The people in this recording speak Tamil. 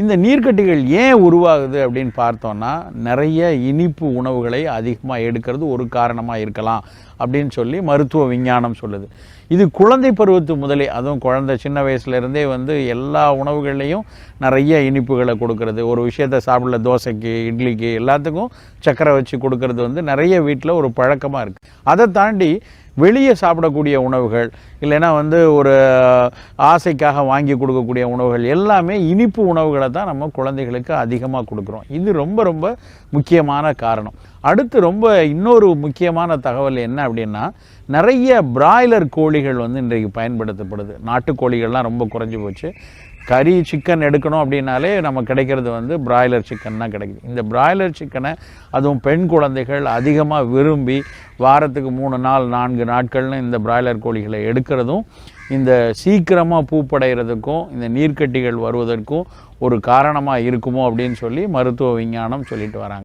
இந்த நீர்க்கட்டிகள் ஏன் உருவாகுது அப்படின்னு பார்த்தோன்னா நிறைய இனிப்பு உணவுகளை அதிகமாக எடுக்கிறது ஒரு காரணமாக இருக்கலாம் அப்படின்னு சொல்லி மருத்துவ விஞ்ஞானம் சொல்லுது. இது குழந்தை பருவத்து முதலே அதுவும் குழந்தை சின்ன வயசுலேருந்தே வந்து எல்லா உணவுகள்லையும் நிறைய இனிப்புகளை கொடுக்கறது. ஒரு விஷயத்தை சாப்பிடல தோசைக்கு இட்லிக்கு எல்லாத்துக்கும் சக்கரை வச்சு கொடுக்கறது வந்து நிறைய வீட்டில் ஒரு பழக்கமாக இருக்குது அதை தாண்டி வெளியே சாப்பிடக்கூடிய உணவுகள் இல்லைன்னா வந்து ஒரு ஆசைக்காக வாங்கி கொடுக்கக்கூடிய உணவுகள் எல்லாமே இனிப்பு உணவுகளை தான் நம்ம குழந்தைகளுக்கு அதிகமாக கொடுக்குறோம். இது ரொம்ப ரொம்ப முக்கியமான காரணம். அடுத்து ரொம்ப இன்னொரு முக்கியமான தகவல் என்ன அப்படின்னா நிறைய பிராய்லர் கோழிகள் வந்து இன்றைக்கு பயன்படுத்தப்படுது. நாட்டுக்கோழிகள்லாம் ரொம்ப குறைஞ்சி போச்சு. கறி சிக்கன் எடுக்கணும் அப்படின்னாலே நம்ம கிடைக்கிறது வந்து பிராய்லர் சிக்கன் தான் கிடைக்குது. இந்த பிராய்லர் சிக்கனை அதுவும் பெண் குழந்தைகள் அதிகமாக விரும்பி வாரத்துக்கு மூணு நாள் நான்கு நாட்கள்னு இந்த பிராய்லர் கோழிகளை எடுக்கிறதும் இந்த சீக்கிரமாக பூப்படைகிறதுக்கும் இந்த நீர்க்கட்டிகள் வருவதற்கும் ஒரு காரணமாக இருக்குமோ அப்படின்னு சொல்லி மருத்துவ விஞ்ஞானம் சொல்லிட்டு வராங்க.